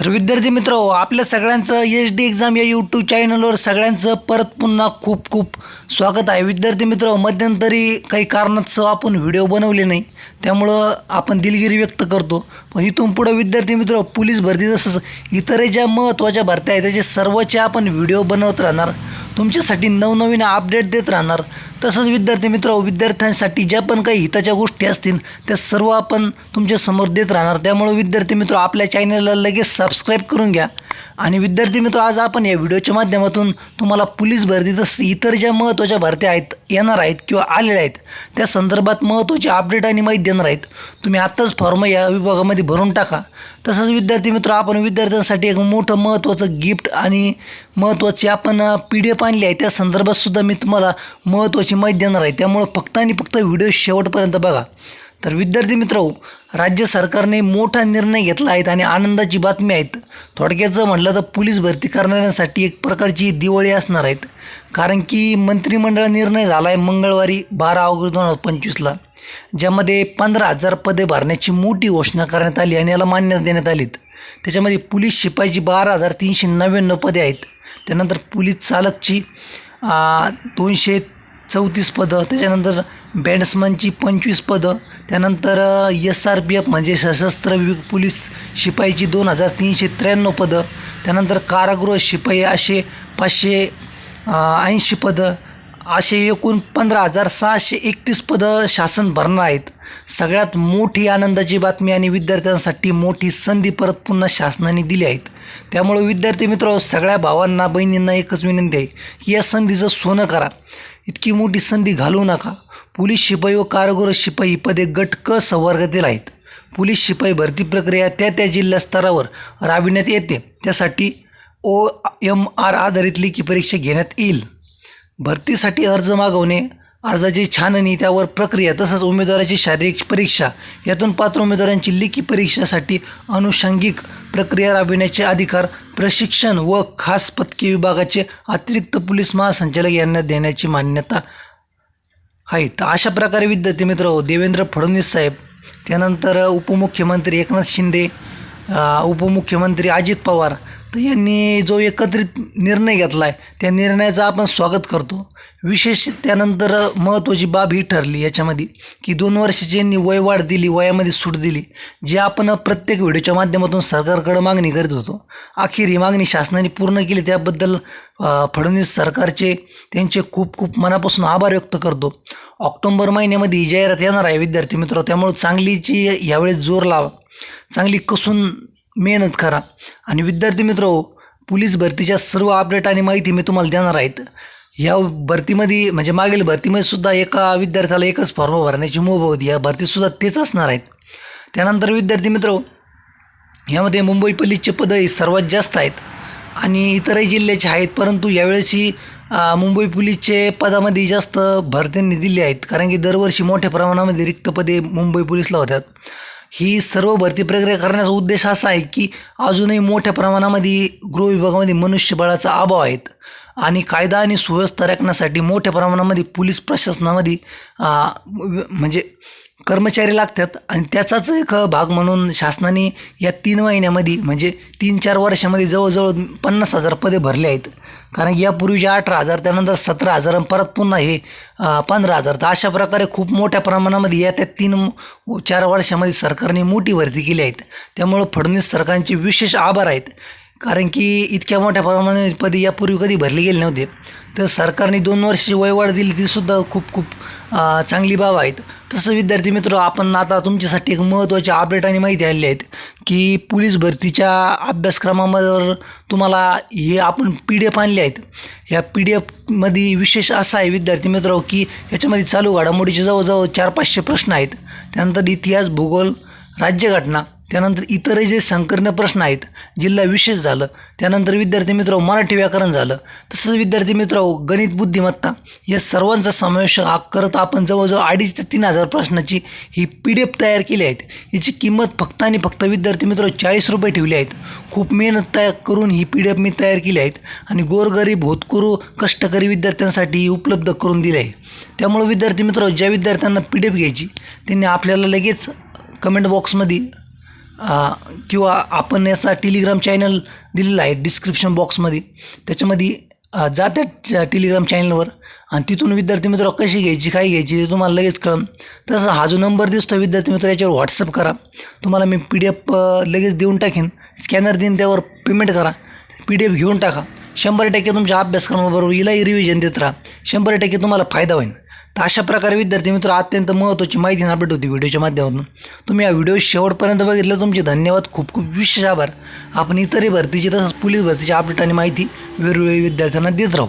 तर विद्यार्थी मित्र आपल्या सगळ्यांचं एच डी एक्झाम या यूट्यूब चॅनलवर सगळ्यांचं परत पुन्हा खूप खूप स्वागत आहे. विद्यार्थी मित्र मध्यंतरी काही कारणास्तव आपण व्हिडिओ बनवले नाही त्यामुळं आपण दिलगिरी व्यक्त करतो. पण इथून पुढं विद्यार्थी मित्र पोलीस भरती तसंच इतरही ज्या महत्त्वाच्या भरत्या आहेत त्याचे सर्वच्या आपण व्हिडिओ बनवत राहणार. तुमच्यासाठी नवनवीन अपडेट देत राहणार. तसंच विद्यार्थी मित्र विद्यार्थ्यांसाठी ज्या पण काही हिताच्या गोष्टी असतील त्या सर्व आपण तुमच्यासमोर देत राहणार. त्यामुळे विद्यार्थी मित्र आपल्या चॅनलला लगेच सबस्क्राईब करून घ्या. आणि विद्यार्थी मित्र आज आपण या व्हिडिओच्या माध्यमातून तुम्हाला पोलीस भरती तसंच इतर ज्या महत्त्वाच्या भरत्या आहेत येणार आहेत किंवा आलेल्या आहेत त्या संदर्भात महत्त्वाची अपडेट आणि माहिती देणार आहेत. तुम्ही आत्ताच फॉर्म या विभागामध्ये भरून टाका. तसंच विद्यार्थी मित्र आपण विद्यार्थ्यांसाठी एक मोठं महत्त्वाचं गिफ्ट आणि महत्त्वाची आपण पी डी एफ आणली आहे त्या संदर्भातसुद्धा मी तुम्हाला महत्त्वाची माहिती देणार आहे. त्यामुळं फक्त आणि फक्त व्हिडिओ शेवटपर्यंत बघा. तर विद्यार्थी मित्र राज्य सरकारने मोठा निर्णय घेतला आहे आणि आनंदाची बातमी आहेत. थोडक्यात जर म्हटलं तर पोलीस भरती करणाऱ्यांसाठी एक प्रकारची दिवाळी असणार आहेत. कारण की मंत्रिमंडळ निर्णय झाला आहे मंगळवारी बारा ऑगस्ट दोन हजार पंचवीसला ज्यामध्ये पंधरा हजार पदे भरण्याची मोठी घोषणा करण्यात आली आणि याला मान्यता देण्यात आलीत. त्याच्यामध्ये पोलीस शिपाईची बारा हजार तीनशे नव्याण्णव पदे आहेत. त्यानंतर पोलीस चालकची दोनशे चौतीस पदं त्याच्यानंतर बॅट्समनची पंचवीस पदं त्यानंतर एस आर पी एफ म्हणजे सशस्त्र वि पोलीस शिपाईची दोन हजार तीनशे त्र्याण्णव पदं. त्यानंतर कारागृह शिपाई असे पाचशे ऐंशी पदं. असे एकूण पंधरा हजार सहाशे एकतीस पदं शासन भरणार आहेत. सगळ्यात मोठी आनंदाची बातमी आणि विद्यार्थ्यांसाठी मोठी संधी परत पुन्हा शासनाने दिली आहेत. त्यामुळे विद्यार्थी मित्र सगळ्या भावांना बहिणींना एकच विनंती आहे की या संधीचं सोनं करा. इतकी मोठी संधी घालवू नका. पोलीस शिपाई व कारागृह शिपाई पदे गट क संवर्गातील आहेत. पोलीस शिपाई भरती प्रक्रिया त्या त्या जिल्हा स्तरावर राबविण्यात येते. त्यासाठी ओ एम आर आधारित लेखी परीक्षा घेण्यात येईल. भरतीसाठी अर्ज मागवणे अर्जाची छाननी त्यावर प्रक्रिया तसंच उमेदवाराची शारीरिक परीक्षा यातून पात्र उमेदवारांची लेखी परीक्षासाठी अनुषंगिक प्रक्रिया राबविण्याचे अधिकार प्रशिक्षण व खास पदकी विभागाचे अतिरिक्त पोलीस महासंचालक यांना देण्याची मान्यता आहेत तर अशा प्रकारे विद्यार्थी मित्र देवेंद्र फडणवीस साहेब त्यानंतर उपमुख्यमंत्री एकनाथ शिंदे उपमुख्यमंत्री अजित पवार तर यांनी जो एकत्रित निर्णय घेतला आहे त्या निर्णयाचं आपण स्वागत करतो. विशेष त्यानंतर महत्त्वाची बाब ही ठरली याच्यामध्ये की दोन वर्षाची यांनी वयवाढ दिली वयामध्ये सूट दिली जी आपण प्रत्येक व्हिडिओच्या माध्यमातून सरकारकडे मागणी करीत होतो. अखेर ही मागणी शासनाने पूर्ण केली त्याबद्दल फडणवीस सरकारचे त्यांचे खूप खूप मनापासून आभार व्यक्त करतो. ऑक्टोंबर महिन्यामध्ये ही जाहिरात येणार आहे विद्यार्थी मित्र त्यामुळे चांगलीची यावेळेस जोर लावा. चांगली कसून मेहनत करा. आणि विद्यार्थी मित्र पोलीस भरतीच्या सर्व अपडेट आणि माहिती मी तुम्हाला देणार आहेत. या भरतीमध्ये म्हणजे मागील भरतीमध्ये सुद्धा एका विद्यार्थ्याला एकच फॉर्म भरण्याची मुभा होती. या भरतीसुद्धा तेच असणार आहेत. त्यानंतर विद्यार्थी मित्र यामध्ये मुंबई पोलीसचे पदं हे सर्वात जास्त आहेत आणि इतरही जिल्ह्याचे आहेत. परंतु यावेळेसही मुंबई पोलीसचे पदामध्ये जास्त भरत्यांनी दिली आहेत. कारण की दरवर्षी मोठ्या प्रमाणामध्ये रिक्त पदे मुंबई पोलीसला होतात ही सर्व भरती प्रक्रिया करण्याचा उद्देश असा आहे की अजूनही मोठ्या प्रमाणामध्ये गृह विभागामध्ये मनुष्यबळाचा अभाव आहेत. आणि कायदा आणि सुव्यवस्था राखण्यासाठी मोठ्या प्रमाणामध्ये पोलीस प्रशासनामध्ये म्हणजे कर्मचारी लागतात आणि त्याचाच एक भाग म्हणून शासनाने या तीन महिन्यामध्ये म्हणजे तीन चार वर्षामध्ये जवळजवळ पन्नास हजार पदे भरले आहेत. कारण की यापूर्वीचे अठरा हजार त्यानंतर सतरा हजार आणि परत पुन्हा हे पंधरा हजार. तर अशा प्रकारे खूप मोठ्या प्रमाणामध्ये या त्या तीन चार वर्षामध्ये सरकारने मोठी भरती केली आहेत. त्यामुळं फडणवीस सरकारचे विशेष आभार आहेत. कारण की इतक्या मोठ्या प्रमाणात पदे यापूर्वी कधी भरले गेले नव्हते. तर सरकारने दोन वर्षाची वयवाढ दिली तीसुद्धा खूप खूप चांगली बाब आहेत. तसं विद्यार्थी मित्र आपण आता तुमच्यासाठी एक महत्त्वाची अपडेट आणि माहिती आलेली आहेत की पोलीस भरतीच्या अभ्यासक्रमामध्ये तुम्हाला हे आपण पी डी एफ आणले आहेत. ह्या पी डी एफमध्ये विशेष असा आहे विद्यार्थी मित्र की याच्यामध्ये चालू घडामोडीचे जवळजवळ चार पाचशे प्रश्न आहेत. त्यानंतर इतिहास भूगोल राज्यघटना त्यानंतर इतरही जे संकीर्ण प्रश्न आहेत जिल्हा विशेष झालं त्यानंतर विद्यार्थी मित्र मराठी व्याकरण झालं तसंच विद्यार्थी मित्र गणित बुद्धिमत्ता या सर्वांचा समावेश करत आपण जवळजवळ अडीच ते तीन हजार प्रश्नाची ही पी डी एफ तयार केली आहेत. याची किंमत फक्त आणि फक्त विद्यार्थी मित्र चाळीस रुपये ठेवली आहेत. खूप मेहनत तयार करून ही पी डी एफ मी तयार केली आहेत आणि गोरगरीब होतकरू कष्टकरी विद्यार्थ्यांसाठी ही उपलब्ध करून दिली आहे. त्यामुळे विद्यार्थी मित्र ज्या विद्यार्थ्यांना पी डी एफ घ्यायची त्यांनी आपल्याला लगेच कमेंट बॉक्समध्ये किंवा आपण याचा टेलिग्राम चॅनल दिलेला आहे डिस्क्रिप्शन बॉक्समध्ये त्याच्यामध्ये जा त्या टेलिग्राम चॅनलवर आणि तिथून विद्यार्थी मित्र कशी घ्यायची काय घ्यायची ते तुम्हाला लगेच कळन. तसं हा जो नंबर दिसतो विद्यार्थी मित्र याच्यावर व्हॉट्सअप करा. तुम्हाला मी पी डी एफ लगेच देऊन टाकेन. स्कॅनर देईन त्यावर पेमेंट करा. पी डी एफ घेऊन टाका. शंभर टक्के तुमच्या अभ्यासक्रमाबरोबर हिलाही रिव्हिजन देत राहा. शंभर टक्के तुम्हाला फायदा होईल. तर अशा प्रकारे विद्यार्थी मित्र अत्यंत महत्त्वाची माहिती अपडेट होती व्हिडिओच्या माध्यमातून. तुम्ही या व्हिडिओ शेवटपर्यंत बघितलं तुमचे धन्यवाद खूप खूप विशेष आभार. आपण इतरही भरतीची तसंच पोलीस भरतीची अपडेट आणि माहिती वेगवेगळ्या विद्यार्थ्यांना देत राहू.